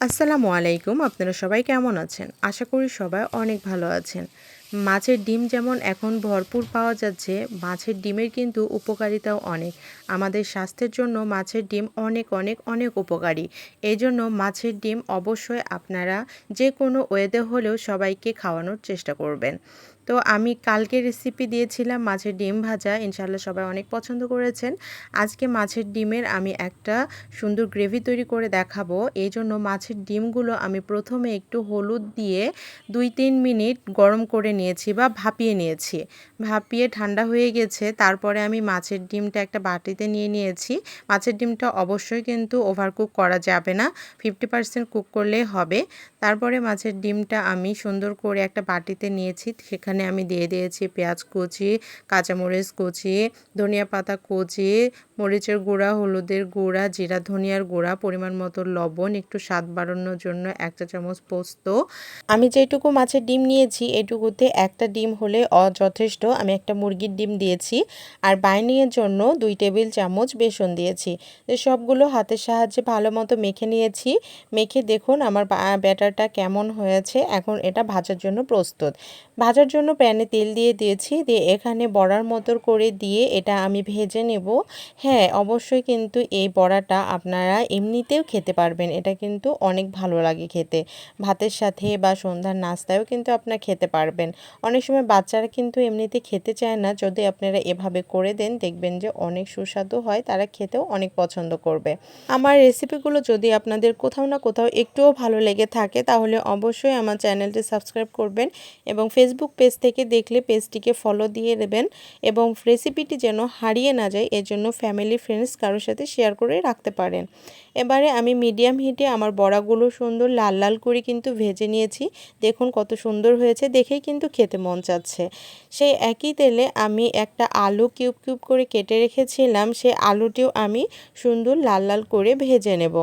আসসালামু আলাইকুম আপনারা সবাই কেমন আছেন? আশা করি সবাই অনেক ভালো আছেন। মাছের ডিম যেমন এখন ভরপুর পাওয়া যাচ্ছে, মাছের ডিমের কিন্তু উপকারিতাও অনেক। আমাদের স্বাস্থ্যের জন্য মাছের ডিম অনেক অনেক অনেক উপকারী। এই জন্য মাছের ডিম অবশ্যই আপনারা যে কোনো ওয়েতে হলেও সবাইকে খাওয়ানোর চেষ্টা করবেন। তো আমি কালকে রেসিপি দিয়েছিলাম মাছের ডিম ভাজা ইনশাল্লাহ সবাই অনেক পছন্দ করেছেন। আজকে মাছের ডিমের আমি একটা সুন্দর গ্রেভি তৈরি করে দেখাবো। এই জন্য মাছের ডিমগুলো আমি প্রথমে একটু হলুদ দিয়ে দুই তিন মিনিট গরম করে নিয়েছি বা ভাপিয়ে নিয়েছি। ভাপিয়ে ঠান্ডা হয়ে গেছে, তারপরে আমি মাছের ডিমটা একটা বাটিতে নিয়ে নিয়েছি। মাছের ডিমটা অবশ্যই কিন্তু ওভারকুক করা যাবে না ফিফটি পার্সেন্ট কুক করলেই হবে। তারপরে মাছের ডিমটা আমি সুন্দর করে একটা বাটিতে নিয়েছি, সেখানে আমি দিয়ে দিয়েছি পেঁয়াজ কুচি, কাঁচামরিচ কুচি, ধনিয়া পাতা কুচি, মরিচের গুঁড়া, হলুদের গুঁড়া, জিরা ধনিয়ার গুঁড়া, পরিমাণ মতো লবণ, একটু স্বাদ বাড়ানোর জন্য একটা চামচ পোস্ত। আমি যেটুকু মাছের ডিম নিয়েছি, এটুকুতে একটা ডিম হলে অযথেষ্ট। আমি একটা মুরগির ডিম দিয়েছি আর বাইনিংয়ের জন্য দুই টেবিল চামচ বেসন দিয়েছি। সবগুলো হাতের সাহায্যে ভালো মতো মেখে নিয়েছি। মেখে দেখুন আমার ব্যাটারটা কেমন হয়েছে। এখন এটা ভাজার জন্য প্রস্তুত। ভাজার জন্য প্যানে তেল দিয়ে দিয়েছি। দিয়ে এখানে বড়ার মতো করে দিয়ে এটা আমি ভেজে নেব। হ্যাঁ অবশ্যই কিন্তু এই বড়াটা আপনারা এমনিতেও খেতে পারবেন। এটা কিন্তু অনেক ভালো লাগে খেতে। ভাতের সাথে বা সন্ধ্যার নাস্তায়ও কিন্তু আপনারা খেতে পারবেন। অনেক সময় বাচ্চারা কিন্তু এমনিতে খেতে চায় না। যদি আপনারা এভাবে করে দেন, দেখবেন যে অনেক সুস্বাদু হয়, তারা খেতেও অনেক পছন্দ করবে। আমার রেসিপিগুলো যদি আপনাদের কোথাও না কোথাও একটুও ভালো লেগে থাকে, তাহলে অবশ্যই আমার চ্যানেলটি সাবস্ক্রাইব করবেন এবং ফেসবুক পেজ থেকে দেখলে পেজটিকে ফলো দিয়ে দেবেন এবং রেসিপিটি যেন হারিয়ে না যায়, এজন্য ফ্যামিলি ফ্রেন্ডস কারোর সাথে শেয়ার করে রাখতে পারেন। এবারে আমি মিডিয়াম হিটে আমার বড়াগুলো সুন্দর লাল লাল করে কিন্তু ভেজে নিয়েছি। দেখুন কত সুন্দর হয়েছে। দেখেই কিন্তু খেতে মন চাচ্ছে। সেই একই তেলে আমি একটা আলু কিউব কিউব করে কেটে রেখেছিলাম, সেই আলুটিও আমি সুন্দর লাল লাল করে ভেজে নেব।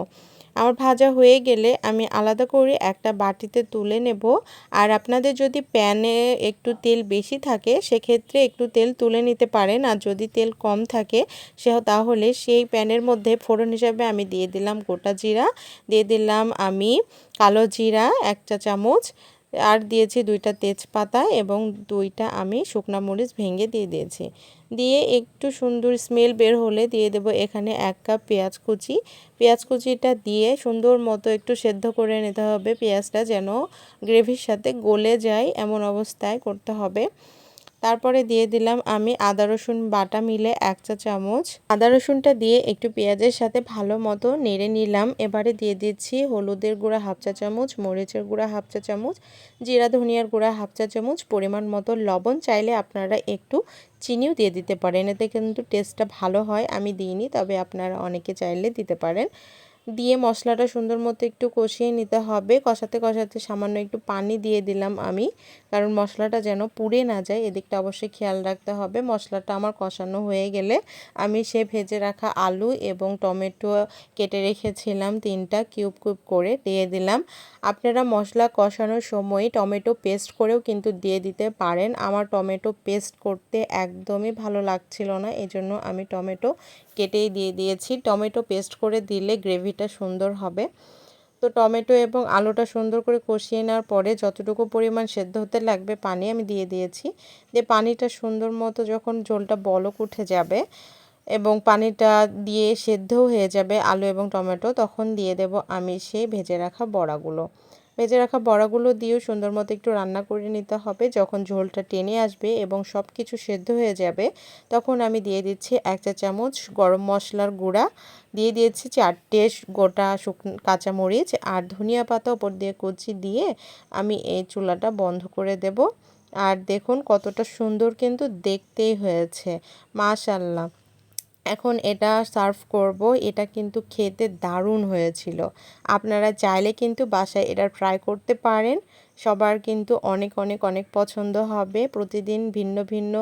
আমার ভাজা হয়ে গেলে আমি আলাদা করে একটা বাটিতে তুলে নেব। আর আপনাদের যদি প্যানে একটু তেল বেশি থাকে, সেক্ষেত্রে একটু তেল তুলে নিতে পারেন। আর যদি তেল কম থাকে, সে তাহলে সেই প্যানের মধ্যে ফোড়ন হিসাবে আমি দিয়ে দিলাম গোটা জিরা। দিয়ে দিলাম আমি কালো জিরা, এক চা চামচ আর দিয়েছি দুইটা তেজপাতা এবং দুইটা আমি শুকনা মরিচ ভেঙে দিয়ে দিয়েছি। দিয়ে একটু সুন্দর স্মেল বের হলে দিয়ে দেব এখানে এক কাপ পেঁয়াজ কুচি। পেঁয়াজ কুচিটা দিয়ে সুন্দর মতো একটু সেদ্ধ করে নিতে হবে। পেঁয়াজটা যেন গ্রেভির সাথে গলে যায় এমন অবস্থায় করতে হবে। তারপরে দিয়ে দিলাম আমি আদা, রসুন বাটা মিলে এক চা চামচ। আদা, রসুনটা দিয়ে একটু পেঁয়াজের সাথে ভালো মতো নেড়ে নিলাম। এবারে দিয়ে দিচ্ছি হলুদের গুঁড়া হাফ চা চামচ, মরিচের গুঁড়া হাফ চা চামচ, জিরা, ধনিয়ার গুঁড়া হাফ চা চামচ, পরিমাণ মতো লবণ। চাইলে আপনারা একটু চিনিও দিয়ে দিতে পারেন, এতে কিন্তু টেস্টটা ভালো হয়। আমি দিইনি, তবে আপনারা অনেকে চাইলে দিতে পারেন। দিয়ে মশলাটা সুন্দর মতো একটু কষিয়ে নিতে হবে। কষাতে কষাতে সামান্য একটু পানি দিয়ে দিলাম আমি, কারণ মশলাটা যেন পুড়ে না যায়, এদিকটা অবশ্যই খেয়াল রাখতে হবে। মশলাটা আমার কষানো হয়ে গেলে আমি সে ভেজে রাখা আলু এবং টমেটো কেটে রেখেছিলাম তিনটা কিউব কিউব করে দিয়ে দিলাম। আপনারা মশলা কষানোর সময় টমেটো পেস্ট করেও কিন্তু দিয়ে দিতে পারেন। আমার টমেটো পেস্ট করতে একদমই ভালো লাগছিল না, এজন্য আমি টমেটো কেটেই দিয়ে দিয়েছি। টমেটো পেস্ট করে দিলে গ্রেভিটা সুন্দর হবে। তো টমেটো এবং আলুটা সুন্দর করে কষিয়ে নেওয়ার পরে যতটুকু পরিমাণ সেদ্ধ হতে লাগবে পানি আমি দিয়ে দিয়েছি। দিয়ে পানিটা সুন্দর মতো যখন ঝোলটা বলক উঠে যাবে এবং পানিটা দিয়ে সেদ্ধও হয়ে যাবে আলু এবং টমেটো, তখন দিয়ে দেব আমি সেই ভেজে রাখা বড়াগুলো। ভেজে রাখা বড়াগুলো দিয়েও সুন্দর মতো একটু রান্না করে নিতে হবে। যখন ঝোলটা টেনে আসবে এবং সব কিছু সেদ্ধ হয়ে যাবে, তখন আমি দিয়ে দিচ্ছি এক চা চামচ গরম মশলার গুঁড়া। দিয়ে দিয়েছি চারটে গোটা শুকনো কাঁচামরিচ আর ধনিয়া পাতা ওপর দিয়ে কুচি দিয়ে আমি এই চুলাটা বন্ধ করে দেব। আর দেখুন কতটা সুন্দর কিন্তু দেখতেই হয়েছে। মাশাল্লাহ এখন এটা সার্ভ করব। এটা কিন্তু খেতে দারুণ হয়েছিল। আপনারা চাইলে কিন্তু বাসায় এটা ট্রাই করতে পারেন। সবার কিন্তু অনেক অনেক অনেক পছন্দ হবে। প্রতিদিন ভিন্ন ভিন্ন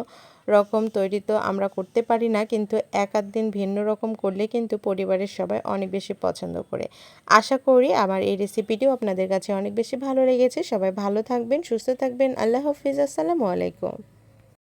রকম তৈরি তো আমরা করতে পারি না, কিন্তু এক আধ দিন ভিন্ন রকম করলে কিন্তু পরিবারের সবাই অনেক বেশি পছন্দ করে। আশা করি আমার এই রেসিপিটিও আপনাদের কাছে অনেক বেশি ভালো লেগেছে। সবাই ভালো থাকবেন, সুস্থ থাকবেন। আল্লাহ হাফিজ। আসসালামু আলাইকুম।